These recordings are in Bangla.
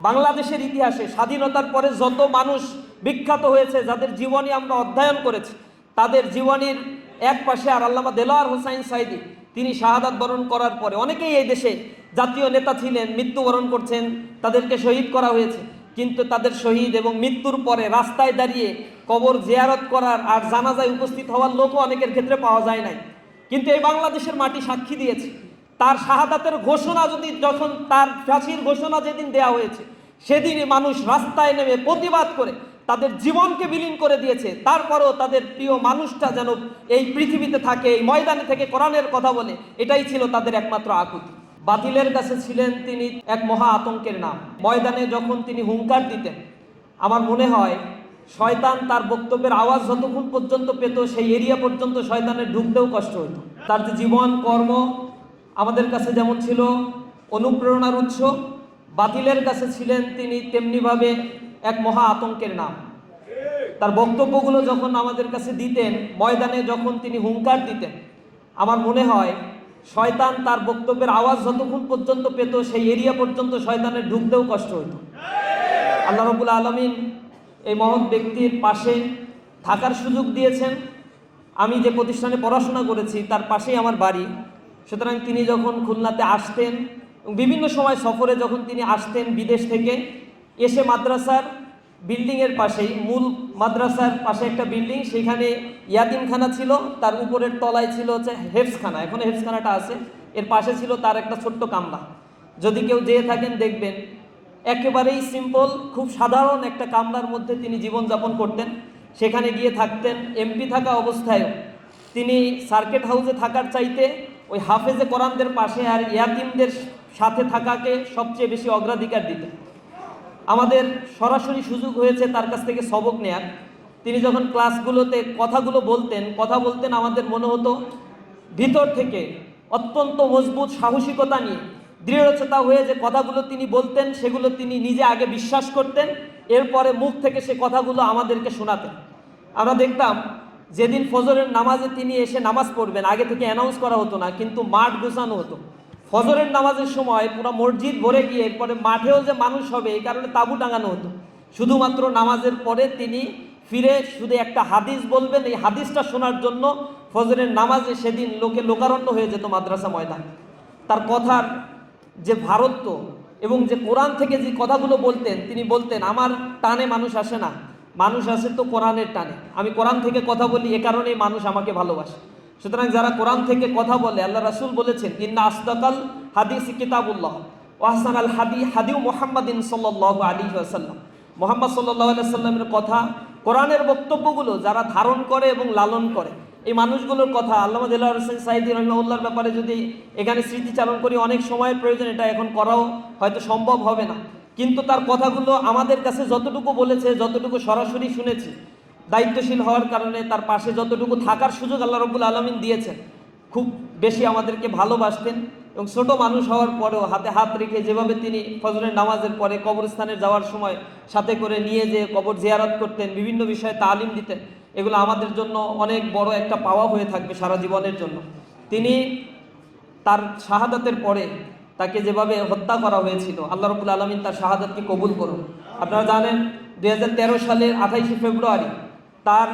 বাংলাদেশের ইতিহাসে স্বাধীনতার পরে যত মানুষ বিখ্যাত হয়েছে, যাদের জীবনী আমরা অধ্যয়ন করেছি, তাদের জীবনীর এক পাশে আর আল্লামা দেলোয়ার হোসাইন সাইদি, তিনি শাহাদাত বরণ করার পরে অনেকেই এই দেশে জাতীয় নেতা ছিলেন, মৃত্যুবরণ করছেন, তাদেরকে শহীদ করা হয়েছে। কিন্তু তাদের শহীদ এবং মৃত্যুর পরে রাস্তায় দাঁড়িয়ে কবর জিয়ারত করার আর জানাজায় উপস্থিত হওয়ার লোকও অনেকের ক্ষেত্রে পাওয়া যায় নাই। কিন্তু এই বাংলাদেশের মাটি সাক্ষী দিয়েছে। তার শাহাদাতের ঘোষণা যদি যখন তার ফাঁসির ঘোষণা যেদিন দেয়া হয়েছে, সেদিনই মানুষ রাস্তায় নেমে প্রতিবাদ করে তাদের জীবনকে বিলীন করে দিয়েছে। তারপরেও তাদের প্রিয় মানুষটা যেন এই পৃথিবীতে থাকে, এই ময়দানে থেকে কোরআনের কথা বলে, এটাই ছিল তাদের একমাত্র আকুতি। বাতিলের কাছে ছিলেন তিনি এক মহা আতঙ্কের নাম। ময়দানে যখন তিনি হুঙ্কার দিতেন, আমার মনে হয় শয়তান তার বক্তব্যের আওয়াজ যতক্ষণ পর্যন্ত পেত, সেই এরিয়া পর্যন্ত শয়তানের ঢুকতেও কষ্ট হতো তার যে জীবন, কর্ম আমাদের কাছে যেমন ছিল অনুপ্রেরণার উৎস, বাতিলের কাছে ছিলেন তিনি তেমনিভাবে এক মহা আতঙ্কের নাম। তার বক্তব্যগুলো যখন আমাদের কাছে দিতেন, ময়দানে যখন তিনি হুঙ্কার দিতেন, আমার মনে হয় শয়তান তার বক্তব্যের আওয়াজ যতক্ষণ পর্যন্ত পেত, সেই এরিয়া পর্যন্ত শয়তানের ঢুকতেও কষ্ট হতো আল্লাহ রবুল আলমিন এই মহৎ ব্যক্তির পাশে থাকার সুযোগ দিয়েছেন। আমি যে প্রতিষ্ঠানে পড়াশোনা করেছি, তার পাশেই আমার বাড়ি। সুতরাং তিনি যখন খুলনাতে আসতেন বিভিন্ন সময় সফরে যখন তিনি আসতেন বিদেশ থেকে, এসে মাদ্রাসার বিল্ডিংয়ের পাশেই, মূল মাদ্রাসার পাশে একটা বিল্ডিং, সেখানে ইয়াতিমখানা ছিল, তার উপরের তলায় ছিল হচ্ছে হেফসখানা এখন হেফসখানাটা আছে, এর পাশে ছিল তার একটা ছোট্ট কামরা। যদি কেউ যেয়ে থাকেন, দেখবেন একেবারেই সিম্পল খুব সাধারণ একটা কামরার মধ্যে তিনি জীবনযাপন করতেন। সেখানে গিয়ে থাকতেন এমপি থাকা অবস্থায়ও। তিনি সার্কিট হাউসে থাকার চাইতে ওই হাফেজে কোরআনদের পাশে আর ইয়াতিমদের সাথে থাকাকে সবচেয়ে বেশি অগ্রাধিকার দিতেন আমাদের সরাসরি সুযোগ হয়েছে তার কাছ থেকে সবক নেয়ার। তিনি যখন ক্লাসগুলোতে কথাগুলো বলতেন, কথা বলতেন আমাদের মনে হতো ভিতর থেকে অত্যন্ত মজবুত সাহসিকতা নিয়ে, দৃঢ়চেতা হয়ে যে কথাগুলো তিনি বলতেন, সেগুলো তিনি নিজে আগে বিশ্বাস করতেন, এরপরে মুখ থেকে সে কথাগুলো আমাদেরকে শোনাতেন। আমরা দেখতাম যেদিন ফজরের নামাজে তিনি এসে নামাজ পড়বেন, আগে থেকে অ্যানাউন্স করা হতো না, কিন্তু মাঠ গোছানো হতো। ফজরের নামাজের সময় পুরো মসজিদ ভরে গিয়ে এরপরে মাঠেও যে মানুষ হবে, এই কারণে তাঁবু টাঙানো হতো। শুধুমাত্র নামাজের পরে তিনি ফিরে শুধু একটা হাদিস বলবেন, এই হাদিসটা শোনার জন্য ফজরের নামাজে সেদিন লোকে লোকারণ্য হয়ে যেত মাদ্রাসা ময়দান। তার কথার যে ভারত্ব এবং যে কোরআন থেকে যে কথাগুলো বলতেন, তিনি বলতেন, আমার টানে মানুষ আসে না মানুষ আসে তো কোরআনের টানে। আমি কোরআন থেকে কথা বলি, এ কারণেই মানুষ আমাকে ভালোবাসে। সুতরাং যারা কোরআন থেকে কথা বলে, আল্লাহ রাসুল বলেছেন, ইন্না আসদাকাল হাদিস কিতাবুল্লাহ ওয়াহসান আল হাদি, হাদিউ মোহাম্মদিন সাল্লাহ আলী আসাল্লাম মোহাম্মদ সাল্লাহ সাল্লামের কথা, কোরআনের বক্তব্যগুলো যারা ধারণ করে এবং লালন করে, এই মানুষগুলোর কথা আল্লাহ দিল্লাহ হোসেন সাইদি রহমাউল্লাহর ব্যাপারে যদি এখানে স্মৃতিচারণ করি, অনেক সময়ের প্রয়োজন, এটা এখন করাও হয়তো সম্ভব হবে না। কিন্তু তার কথাগুলো আমাদের কাছে যতটুকু বলেছে, যতটুকু সরাসরি শুনেছি, দায়িত্বশীল হওয়ার কারণে তার পাশে যতটুকু থাকার সুযোগ আল্লাহ রবুল আলমিন দিয়েছেন, খুব বেশি আমাদেরকে ভালোবাসতেন এবং ছোট মানুষ হওয়ার পরেও হাতে হাত রেখে যেভাবে তিনি ফজরের নামাজের পরে কবরস্থানে যাওয়ার সময় সাথে করে নিয়ে যে কবর জিয়ারত করতেন, বিভিন্ন বিষয়ে তালিম দিতেন, এগুলো আমাদের জন্য অনেক বড় একটা পাওয়া হয়ে থাকবে সারা জীবনের জন্য। তিনি তার শাহাদাতের পরে তাকে যেভাবে হত্যা করা হয়েছিল, আল্লাহ রবুল আলমিন তার শাহাদাতকে কবুল করুন। আপনারা জানেন দু হাজার তেরো সালের আঠাইশে ফেব্রুয়ারি তার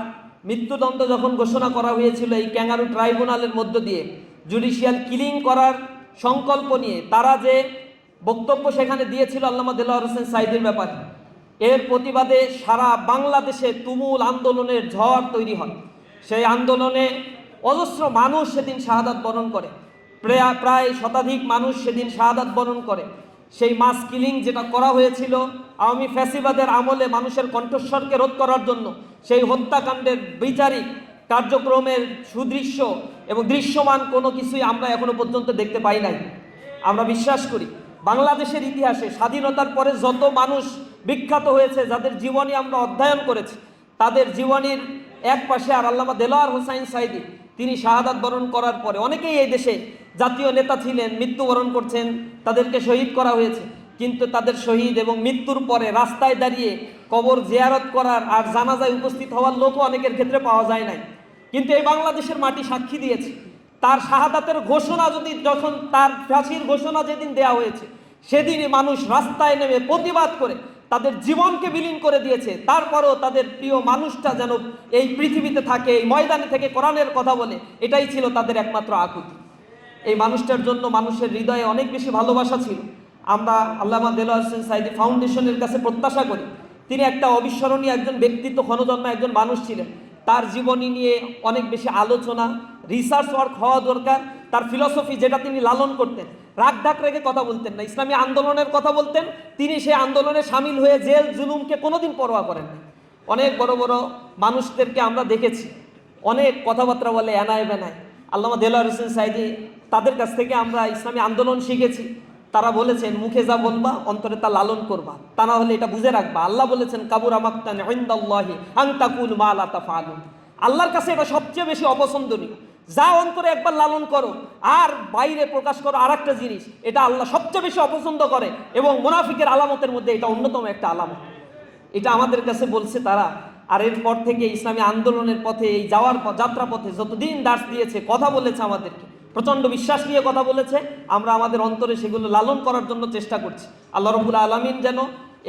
মৃত্যুদণ্ড যখন ঘোষণা করা হয়েছিল এই ক্যাঙ্গারু ট্রাইব্যুনালের মধ্য দিয়ে, জুডিশিয়াল কিলিং করার সংকল্প নিয়ে, তারা যে বক্তব্য সেখানে দিয়েছিল আল্লামা দেলোয়ার হোসেন সাইদের ব্যাপারে, এর প্রতিবাদে সারা বাংলাদেশে তুমুল আন্দোলনের ঝড় তৈরি হয়। সেই আন্দোলনে অজস্র মানুষ সেদিন শাহাদাত বরণ করে। প্রায় শতাধিক মানুষ সেদিন শাহাদাত বরণ করে। সেই মাস কিলিং যেটা করা হয়েছিল আওয়ামী ফ্যাসিবাদের আমলে মানুষের কণ্ঠস্বরকে রোধ করার জন্য, সেই হত্যাকাণ্ডের বিচারিক কার্যক্রমের সুদৃশ্য এবং দৃশ্যমান কোনো কিছুই আমরা এখনও পর্যন্ত দেখতে পাই নাই। আমরা বিশ্বাস করি, বাংলাদেশের ইতিহাসে স্বাধীনতার পরে যত মানুষ বিখ্যাত হয়েছে, যাদের জীবনী আমরা অধ্যয়ন করেছি, তাদের জীবনীর এক পাশে আর আল্লামা দেলোয়ার হোসাইন সাইদি, তিনি শাহাদাত বরণ করার পরে, অনেকেই এই দেশে জাতীয় নেতা ছিলেন, মৃত্যুবরণ করছেন, তাদেরকে শহীদ করা হয়েছে। কিন্তু তাদের শহীদ এবং মৃত্যুর পরে রাস্তায় দাঁড়িয়ে কবর জিয়ারত করার আর জানাজায় উপস্থিত হওয়ার লোকও অনেকের ক্ষেত্রে পাওয়া যায় নাই। কিন্তু এই বাংলাদেশের মাটি সাক্ষী দিয়েছে। তার শাহাদাতের ঘোষণা যদি যখন তার ফাঁসির ঘোষণা যেদিন দেয়া হয়েছে, সেদিনই মানুষ রাস্তায় নেমে প্রতিবাদ করে তাদের জীবনকে বিলীন করে দিয়েছে। তারপরেও তাদের প্রিয় মানুষটা যেন এই পৃথিবীতে থাকে, এই ময়দানে থেকে কোরআনের কথা বলে, এটাই ছিল তাদের একমাত্র আকুতি। এই মানুষটার জন্য মানুষের হৃদয়ে অনেক বেশি ভালোবাসা ছিল। আমরা আল্লামা দেলোয়ার হোসেন সাইদি ফাউন্ডেশনের কাছে প্রত্যাশা করি। তিনি একটা অবিস্মরণীয় একজন ব্যক্তিত্ব ক্ষণজন্ম একজন মানুষ ছিলেন। তার জীবনী নিয়ে অনেক বেশি আলোচনা রিসার্চ ওয়ার্ক হওয়া দরকার। তার ফিলসফি যেটা তিনি লালন করতেন। রাগ ঢাক রেখে কথা বলতেন না, ইসলামী আন্দোলনের কথা বলতেন। তিনি সেই আন্দোলনে সামিল হয়ে জেল, জুলুমকে কোনোদিন পরোয়া করেন অনেক বড় বড় মানুষদেরকে আমরা দেখেছি। অনেক কথাবার্তা বলে এনায় বেনায়। আল্লামা দেলোয়ার হোসেন সাইদি তাদের কাছ থেকে আমরা ইসলামী আন্দোলন শিখেছি। তারা বলেছেন, মুখে যা বলবা, অন্তরে তা লালন করবা। তা না হলে এটা বুঝে রাখবা। আল্লাহ বলেছেন, কাবুর আমাক্তান আল্লাহর কাছে এটা সবচেয়ে বেশি অপছন্দনীয়। যা অন্তরে একবার লালন করো, আর বাইরে প্রকাশ করো আর একটা জিনিস, এটা আল্লাহ সবচেয়ে বেশি অপছন্দ করে এবং মুনাফিকের আলামতের মধ্যে এটা অন্যতম একটা আলামত। এটা আমাদের কাছে বলছে তারা, আর এরপর থেকে ইসলামী আন্দোলনের পথে, এই যাওয়ার যাত্রা পথে যতদিন দাস দিয়েছে, কথা বলেছে আমাদেরকে। প্রচণ্ড বিশ্বাস নিয়ে কথা বলেছে। আমরা আমাদের অন্তরে সেগুলো লালন করার জন্য চেষ্টা করছি। আল্লাহ রবুল আলমিন যেন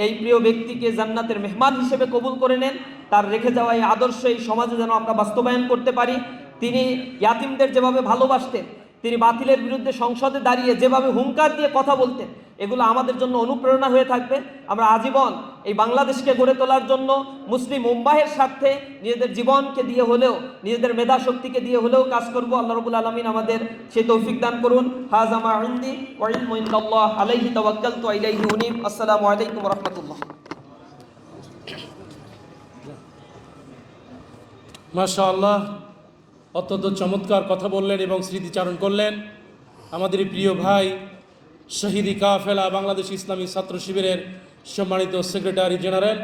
এই প্রিয় ব্যক্তিকে জান্নাতের মেহমান হিসেবে কবুল করে নেন। তার রেখে যাওয়া এই আদর্শ এই সমাজে যেন আমরা বাস্তবায়ন করতে পারি। তিনি ইয়াতিমদের যেভাবে ভালোবাসতেন তিনি বাতিলের বিরুদ্ধে সংসদে দাঁড়িয়ে যেভাবে হুঙ্কার দিয়ে কথা বলতেন, এগুলো আমাদের জন্য অনুপ্রেরণা হয়ে থাকবে। আমরা আজীবন এই বাংলাদেশকে গড়ে তোলার জন্য মুসলিম উম্মাহের স্বার্থে নিজেদের জীবনকে দিয়ে হলেও, নিজেদের মেধা শক্তিকে দিয়ে হলেও কাজ করব। আল্লাহ রবুল আলমিন আমাদের সেই তৌফিক দান করুন। হাজামা আলাইহি রাহমাতুল্লাহ। মাশা আল্লাহ অত্যন্ত চমৎকার কথা বললেন এবং স্মৃতিচারণ করলেন। আমাদের প্রিয় ভাই শহীদি কাফেলা বাংলাদেশ ইসলামী ছাত্র শিবিরের সম্মানিত সেক্রেটারি জেনারেল